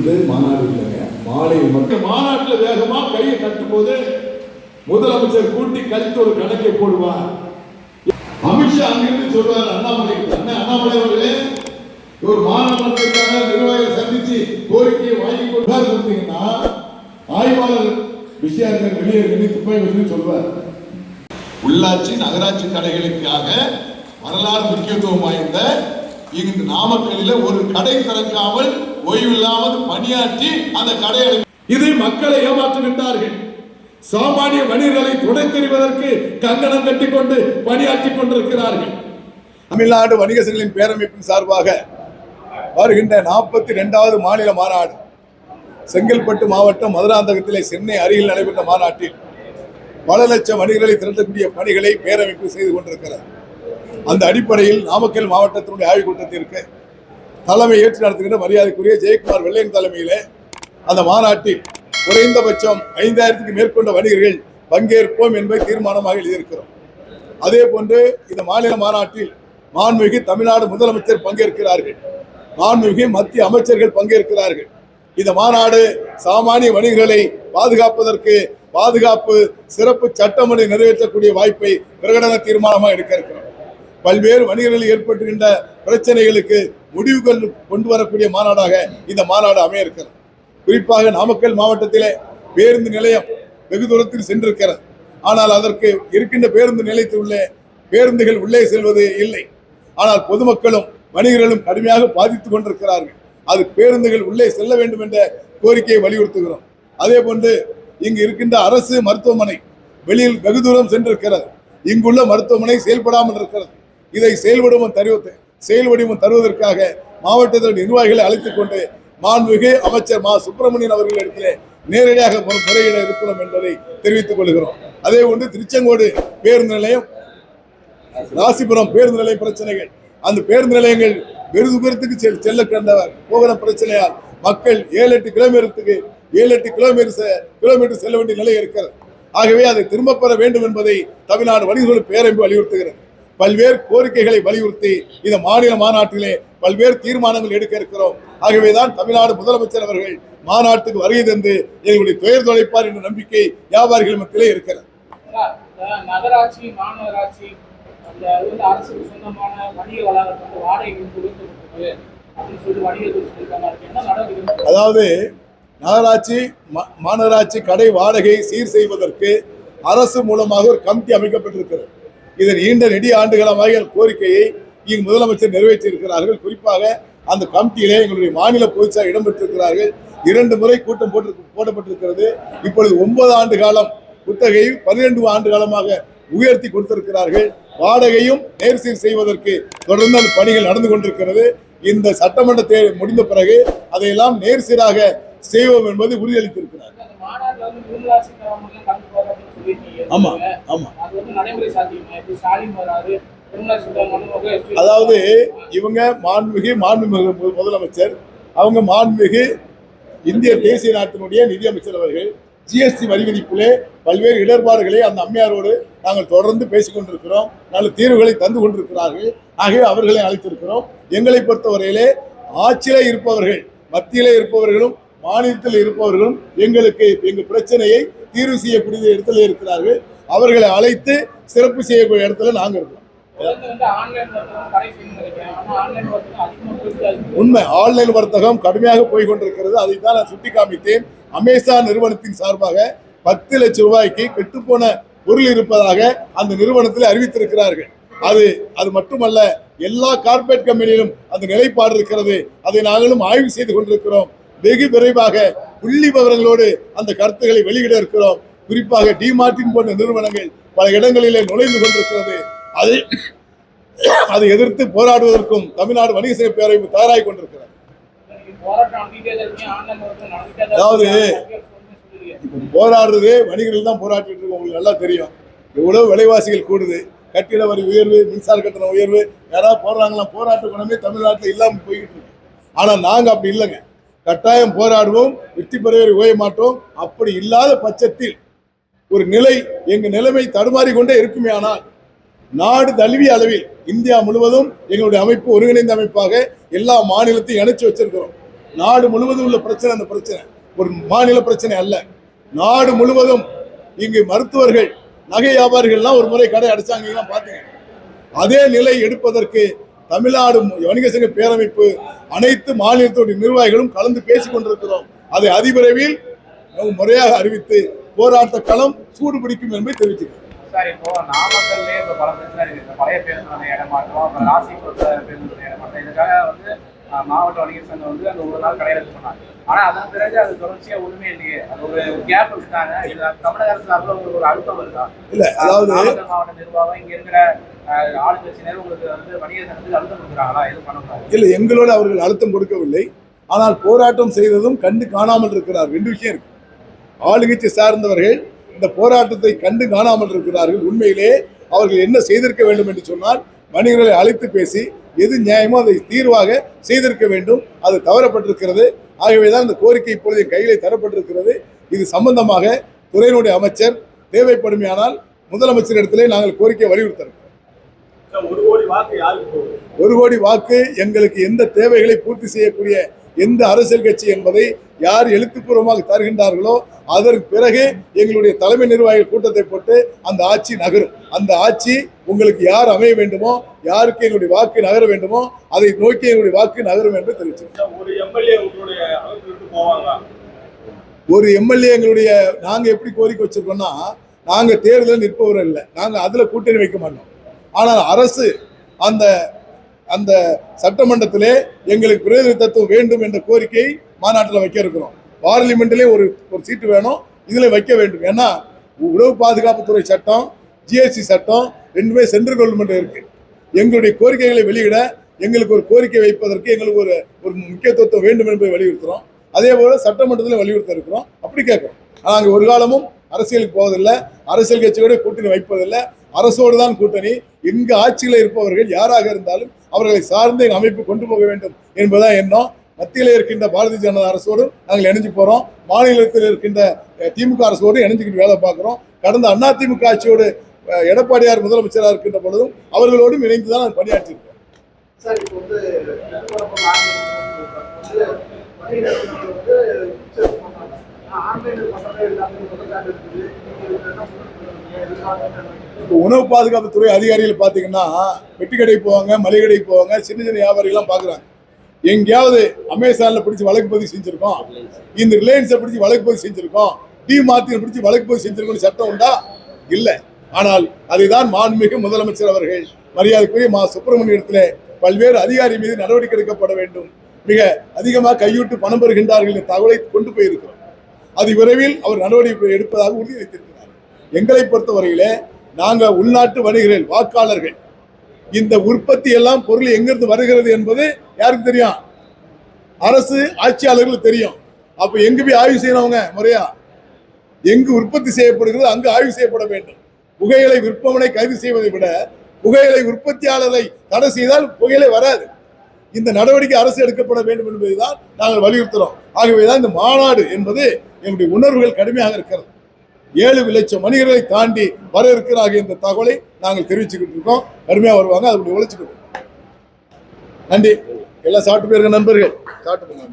இது மாநாடு இல்லைங்க மாலை மக்கள் மாநாட்டில் வேகமா கையை கட்டும்போது முதலமைச்சர் கூட்டி கழித்து ஒரு கணக்கை போடுவார். அமித்ஷா அங்கிருந்து சொல்றாரு அண்ணாமலை அண்ணா அண்ணாமலை அவர்களே ஒரு மாநாட்டிற்கான நிர்வாகிகளை சந்திச்சு கோரிக்கையை வாங்கி கொண்டார் கொடுத்தீங்கன்னா ஆய்வாளர் விஷயங்கள் வெளியே நின்று துப்பாக்கி வச்சு சொல்வார். உள்ளாட்சி நகராட்சி கடைகளுக்காக வரலாறு முக்கியத்துவம் வாய்ந்த இந்த நாமக்கல்லில் ஒரு கடை திறக்காமல் ஓய்வில்லாமல் பணியாற்றி அந்த கடையை இது மக்களை ஏமாற்றுகின்றார்கள் சாமானிய மனிதர்களை துணை தெரிவதற்கு கங்கணம் கட்டிக்கொண்டு பணியாற்றிக் கொண்டிருக்கிறார்கள். தமிழ்நாடு வணிக சங்கங்களின் பேரமைப்பின் சார்பாக வருகின்ற நாற்பத்தி ரெண்டாவது மாநில மாநாடு செங்கல்பட்டு மாவட்டம் மதுராந்தகத்திலே சென்னை அருகில் நடைபெற்ற மாநாட்டில் பல லட்சம் வணிகர்களை திரட்டக்கூடிய பணிகளை பேரமைப்பு செய்து கொண்டிருக்கிறது. அந்த அடிப்படையில் நாமக்கல் மாவட்டத்தினுடைய ஆய்வுக் கூட்டத்திற்கு தலைமை ஏற்று நடத்துகின்ற மரியாதைக்குரிய ஜெயக்குமார் வெள்ளையன் தலைமையிலே அந்த மாநாட்டில் குறைந்தபட்சம் ஐந்தாயிரத்துக்கு மேற்கொண்ட வணிகர்கள் பங்கேற்போம் என்பதை தீர்மானமாக எழுதியிருக்கிறோம். அதே போன்று இந்த மாநில மாநாட்டில் மாண்புமிகு தமிழ்நாடு முதலமைச்சர் பங்கேற்கிறார்கள். மாண்புமிகு மத்திய அமைச்சர்கள் பங்கேற்கிறார்கள். இந்த மாநாடு சாமானிய வணிகர்களை பாதுகாப்பதற்கு பாதுகாப்பு சிறப்பு சட்டமனை நிறைவேற்றக்கூடிய வாய்ப்பை பிரகடன தீர்மானமாக எடுக்க இருக்கிறோம். பல்வேறு வணிகர்களில் ஏற்பட்டுகின்ற பிரச்சனைகளுக்கு முடிவுகள் கொண்டு வரக்கூடிய மாநாடாக இந்த மாநாடு அமைய இருக்கிறது குறிப்பாக நாமக்கல் மாவட்டத்திலே பேருந்து நிலையம் வெகு தூரத்தில் சென்றிருக்கிறது. ஆனால் அதற்கு இருக்கின்ற பேருந்து நிலையத்தில் உள்ள பேருந்துகள் உள்ளே செல்வது இல்லை. ஆனால் பொதுமக்களும் வணிகர்களும் கடுமையாக பாதித்துக் கொண்டிருக்கிறார்கள். அது பேருந்துகள் உள்ளே செல்ல வேண்டும் என்ற கோரிக்கையை வலியுறுத்துகிறோம். அதே போன்று இங்கு இருக்கின்ற அரசு மருத்துவமனை வெளியில் வெகு தூரம் சென்றிருக்கிறது. இங்குள்ள மருத்துவமனை செயல்படாமல் இருக்கிறது. இதை செயல்படுமும் தருவ செயல்வடிவம் தருவதற்காக மாவட்டத்தில் நிர்வாகிகளை அழைத்துக் கொண்டு மாண்புமிகு அமைச்சர் மா சுப்பிரமணியன் அவர்களிடத்திலே நேரடியாக முறையிட இருக்கிறோம் என்பதை தெரிவித்துக் கொள்கிறோம். அதே போன்று திருச்செங்கோடு பேருந்து நிலையம் ராசிபுரம் பேருந்து நிலைய பிரச்சனைகள். அந்த பேருந்து நிலையங்கள் வெகு பேரத்துக்கு செல் செல்ல கண்டவர் போகிற பிரச்சனையால் மக்கள் ஏழு எட்டு கிலோமீட்டருக்கு ஏழு எட்டு கிலோமீட்டர் செ- கிலோமீட்டர் செல்ல வேண்டிய நிலை இருக்கிறது. ஆகவே அதை திரும்ப பெற வேண்டும் என்பதை தமிழ்நாடு வணிகர்கள் பேரம்பு வலியுறுத்துகிறது. பல்வேறு கோரிக்கைகளை வலியுறுத்தி இந்த மாநில மாநாட்டிலே பல்வேறு தீர்மானங்கள் எடுக்க இருக்கிறோம். ஆகவேதான் தமிழ்நாடு முதலமைச்சர் அவர்கள் மாநாட்டுக்கு வருகை தந்து எங்களுடைய துயர் தொலைப்பார் என்ற நம்பிக்கை வியாபாரிகள் மத்தியிலே இருக்கிறது. நகராட்சி மாநகராட்சி அரசுக்கு சொந்தமான வணிக வளாகத்தை வாடகை அதாவது நகராட்சி மாநகராட்சி கடை வாடகை சீர் செய்வதற்கு அரசு மூலமாக ஒரு கமிட்டி அமைக்கப்பட்டிருக்கிறது. இதன் நீண்ட நெடிய ஆண்டுகளமாக கோரிக்கையை இங்கு முதலமைச்சர் நிறைவேற்றியிருக்கிறார்கள். குறிப்பாக அந்த கமிட்டியிலே எங்களுடைய மாநில பொதுச்சார் இடம்பெற்றிருக்கிறார்கள். இரண்டு முறை கூட்டம் போட்டு போடப்பட்டிருக்கிறது. இப்பொழுது ஒன்பது ஆண்டு காலம் குத்தகையை பன்னிரண்டு ஆண்டு காலமாக உயர்த்தி கொடுத்திருக்கிறார்கள். வாடகையும் நேர் சீர் செய்வதற்கு தொடர்ந்து அந்த பணிகள் நடந்து கொண்டிருக்கிறது. இந்த சட்டமன்ற தேர்தல் முடிந்த பிறகு அதையெல்லாம் நேர் சீராக செய்வோம் என்பது உறுதியளித்திருக்கிறார் ஆமா ஆமா. அதாவது இவங்க மாண்புமிகு மாண்புமிகு முதலமைச்சர். அவங்க மாண்புமிகு இந்திய தேசிய நாட்டினுடைய நிதியமைச்சர் அவர்கள் ஜிஎஸ்டி வரி விதிப்பிலே பல்வேறு இடர்பாடுகளை அந்த அம்மையாரோடு நாங்கள் தொடர்ந்து பேசிக் கொண்டிருக்கிறோம். நல்ல தீர்வுகளை தந்து கொண்டிருக்கிறார்கள். ஆகவே அவர்களை அழைத்திருக்கிறோம். எங்களை பொறுத்தவரையிலே ஆட்சியிலே இருப்பவர்கள் மத்தியிலே இருப்பவர்களும் மாநிலத்தில் இருப்பவர்களும் எங்களுக்கு எங்கள் பிரச்சனையை தீர்வு செய்யக்கூடிய இடத்துல இருக்கிறார்கள். அவர்களை அழைத்து சிறப்பு செய்யக்கூடிய இடத்துல நாங்கள் இருக்கோம் உண்மை ஆன்லைன் வர்த்தகம் கடுமையாக போய்கொண்டிருக்கிறது அதை தான் நான் சுட்டி காமித்தேன் அமேசான் நிறுவனத்தின் சார்பாக பத்து லட்சம் ரூபாய்க்கு கெட்டுப்போன பொருள் இருப்பதாக அந்த நிறுவனத்தில் அறிவித்திருக்கிறார்கள். அது அது மட்டுமல்ல எல்லா கார்பரேட் கம்பெனியிலும் அந்த நிலைப்பாடு இருக்கிறது. அதை நாங்களும் ஆய்வு செய்து கொண்டிருக்கிறோம். வெகு விரைவாக புள்ளி விவரங்களோடு அந்த கருத்துக்களை வெளியிட இருக்கிறோம். குறிப்பாக டிமார்டின் போன்ற நிறுவனங்கள் பல இடங்களிலே நுழைந்து கொண்டிருக்கிறது. அதை அதை எதிர்த்து போராடுவதற்கும் தமிழ்நாடு வணிக சங்க பேரவைப்பு தயாராகி கொண்டிருக்கிறது. அதாவது போராடுறதே வணிகர்கள் தான் போராட்டிட்டு இருக்கோம். உங்களுக்கு நல்லா தெரியும். எவ்வளவு விலைவாசிகள் கூடுது. கட்டிட வரி உயர்வு மின்சார கட்டண உயர்வு யாராவது போடுறாங்களா போராட்ட குணமே தமிழ்நாட்டில் இல்லாமல் போய்கிட்டு இருக்கு. ஆனால் நாங்கள் அப்படி இல்லைங்க. கட்டாயம் போராடுவோம் வெற்றி பெறவே ஓய மாட்டோம். அப்படி இல்லாத பட்சத்தில் ஒரு நிலை எங்க நிலைமை தடுமாறி கொண்டே இருக்குமே ஆனால் நாடு தழுவிய அளவில் இந்தியா முழுவதும் எங்களுடைய அமைப்பு ஒருங்கிணைந்த அமைப்பாக எல்லா மாநிலத்தையும் இணைச்சு வச்சிருக்கிறோம். நாடு முழுவதும் உள்ள பிரச்சனை அந்த பிரச்சனை. ஒரு மாநில பிரச்சனை அல்ல. நாடு முழுவதும் இங்கு மருத்துவர்கள் நகை வியாபாரிகள்லாம் ஒரு முறை கடை அடைச்சாங்க பார்த்தீங்க. அதே நிலை எடுப்பதற்கு தமிழ்நாடு வணிக சங்க பேரமைப்பு அனைத்து மாநிலத்துடைய நிர்வாகிகளும் கலந்து பேசிக் கொண்டிருக்கிறோம் அதை அதிவிரைவில் முறையாக அறிவித்து போராட்ட களம் சூடு பிடிக்கும் என்பதை தெரிவித்துக்கிறேன் நாமக்கல்லே இப்போ பல பிரச்சனை இருக்கு பழைய பேருந்து இடமாற்றம் அப்புறம் பேருந்து இடமாற்றம். இதுக்காக வந்து மாவட்ட வணிகர் சங்கம் வந்து அந்த ஒரு நாள் கடையில் பண்ணாங்க. ஆனா அதன் பிறகு அது தொடர்ச்சியா ஒண்ணுமே இல்லையே. அது ஒரு கேப் இது தமிழக அரசு சார்பில் உங்களுக்கு ஒரு அழுத்தம் இருக்கா இல்ல அதாவது மாவட்ட நிர்வாகம் இங்க இருக்கிற ஆளுங்கட்சியினர் உங்களுக்கு வந்து வணிகர் சங்கத்துக்கு அழுத்தம் கொடுக்குறாங்களா? எதுவும் பண்ணக்கூடாது இல்லை எங்களோடு அவர்கள் அழுத்தம் கொடுக்கவில்லை. ஆனால் போராட்டம் செய்ததும் கண்டு காணாமல் இருக்கிறார் ரெண்டு விஷயம் இருக்கு. ஆளுங்கட்சி சார்ந்தவர்கள் இந்த போராட்டத்தை கண்டு காணாமல் இருக்கிறார்கள். உண்மையிலே அவர்கள் என்ன செய்திருக்க வேண்டும் என்று சொன்னால் வணிகர்களை அழைத்து பேசி எது நியாயமோ அதை தீர்வாக செய்திருக்க வேண்டும். அது தவறப்பட்டிருக்கிறது. ஆகவேதான் இந்த கோரிக்கை இப்பொழுது கையிலே தரப்பட்டிருக்கிறது. இது சம்பந்தமாக துறையினுடைய அமைச்சர் தேவைப்படுமையானால் முதலமைச்சரிடத்திலே நாங்கள் கோரிக்கை வலியுறுத்தோம் ஒரு கோடி வாக்கு யாருக்கு போகுது? ஒரு கோடி வாக்கு எங்களுக்கு எந்த தேவைகளை பூர்த்தி செய்யக்கூடிய எந்த அரசியல் கட்சி என்பதை யார் எழுத்துப்பூர்வமாக தருகின்றார்களோ அதற்கு பிறகு எங்களுடைய தலைமை நிர்வாகிகள் கூட்டத்தை போட்டு அந்த ஆட்சி நகரும். அந்த ஆட்சி உங்களுக்கு யார் அமைய வேண்டுமோ யாருக்கு எங்களுடைய வாக்கு நகர வேண்டுமோ அதை நோக்கி எங்களுடைய வாக்கு நகரும் என்று தெரிவிச்சிருக்கோம் ஒரு எம்எல்ஏ எங்களுடைய நாங்க எப்படி கோரிக்கை வச்சிருக்கோம்னா நாங்க தேர்தலில் நிற்பவர் இல்லை. நாங்க அதுல கூட்டணி வைக்க மாட்டோம். ஆனால் அரசு அந்த அந்த சட்டமன்றத்திலே எங்களுக்கு பிரதிநிதித்துவம் வேண்டும் என்ற கோரிக்கை மாநாட்டில் வைக்க இருக்கிறோம். பார்லிமெண்ட்லேயே ஒரு ஒரு சீட்டு வேணும். இதில் வைக்க வேண்டும். ஏன்னா உணவு பாதுகாப்புத்துறை சட்டம் ஜிஎஸ்டி சட்டம் ரெண்டுமே சென்ட்ரல் கவர்மெண்ட் இருக்குது எங்களுடைய கோரிக்கைகளை வெளியிட எங்களுக்கு ஒரு கோரிக்கை வைப்பதற்கு எங்களுக்கு ஒரு ஒரு முக்கியத்துவம் வேண்டும் என்பதை வலியுறுத்துகிறோம் அதே போல் சட்டமன்றத்தில் வலியுறுத்த இருக்கிறோம். அப்படி கேட்குறோம். நாங்கள் ஒரு காலமும் அரசியலுக்கு போவதில்லை. அரசியல் கட்சியோட கூட்டணி வைப்பதில்லை. அரசோடு தான் கூட்டணி. எங்கள் ஆட்சியில் இருப்பவர்கள் யாராக இருந்தாலும் அவர்களை சார்ந்து எங்கள் அமைப்பு கொண்டு போக வேண்டும் என்பதுதான் எண்ணம். மத்தியில் இருக்கின்ற பாரதிய ஜனதா அரசோடு நாங்கள் இணைஞ்சு போகிறோம் மாநிலத்தில் இருக்கின்ற திமுக அரசோடு இணைஞ்சுக்கிட்டு வேலை பார்க்குறோம். கடந்த அண்ணா திமுக ஆட்சியோடு எடப்பாடியார் முதலமைச்சராக இருக்கின்ற பொழுதும் அவர்களோடும் இணைந்து தான் நான் பணியாற்றியிருக்கேன் ஆன்லைனில் எல்லாமே இருக்குது. இப்போ உணவு பாதுகாப்புத்துறை அதிகாரிகள் பார்த்தீங்கன்னா வெட்டி கடைக்கு போவாங்க மளிகை கடைக்கு போவாங்க சின்ன சின்ன வியாபாரிகள்லாம் பார்க்குறாங்க. எங்கேயாவது அமேசானில் பிடிச்சி வழக்கு பதிவு செஞ்சுருக்கோம். இந்த ரிலையன்ஸை பிடிச்சி வழக்கு பதிவு செஞ்சுருக்கோம். டி மார்ட்டினை பிடிச்சி வழக்கு பதிவு செஞ்சுருக்கோம்னு சட்டம் உண்டா? இல்லை. ஆனால் அதைதான் மாண்புமிகு முதலமைச்சர் அவர்கள் மரியாதைக்குரிய மா. சுப்பிரமணியத்தில் பல்வேறு அதிகாரி மீது நடவடிக்கை எடுக்கப்பட வேண்டும். மிக அதிகமாக கையூட்டு பணம் பெறுகின்றார்கள் என்ற தகவலை கொண்டு போயிருக்கிறோம். அது விரைவில் அவர் நடவடிக்கை எடுப்பதாக உறுதி வைத்திருக்கிறார் எங்களை பொறுத்தவரையிலே நாங்கள் உள்நாட்டு வணிகர்கள் வாக்காளர்கள். இந்த உற்பத்தி எல்லாம் பொருள் எங்கிருந்து வருகிறது என்பது யாருக்கு தெரியும்? அரசு ஆட்சியாளர்களுக்கு தெரியும். அப்ப எங்க போய் ஆய்வு செய்யறவங்க முறையா? எங்கு உற்பத்தி செய்யப்படுகிறது அங்கு ஆய்வு செய்யப்பட வேண்டும். புகையிலை விற்பவனை கைது செய்வதை விட புகையிலை உற்பத்தியாளரை தடை செய்தால் புகையிலை வராது. இந்த நடவடிக்கை அரசு எடுக்கப்பட வேண்டும் என்பதுதான் நாங்கள் வலியுறுத்துறோம். ஆகவேதான் இந்த மாநாடு என்பது எங்களுடைய உணர்வுகள் கடுமையாக இருக்கிறது. ஏழு லட்சம் மனிதர்களை தாண்டி வர இருக்கிறார்கள் என்ற தகவலை நாங்கள் தெரிவிச்சுக்கிட்டு இருக்கோம். கடுமையாக வருவாங்க அதுடைய உழைச்சிக்கிட்டு நன்றி. எல்லாம் சாப்பிட்டு போயிருக்க நண்பர்கள். சாப்பிட்டு போங்க.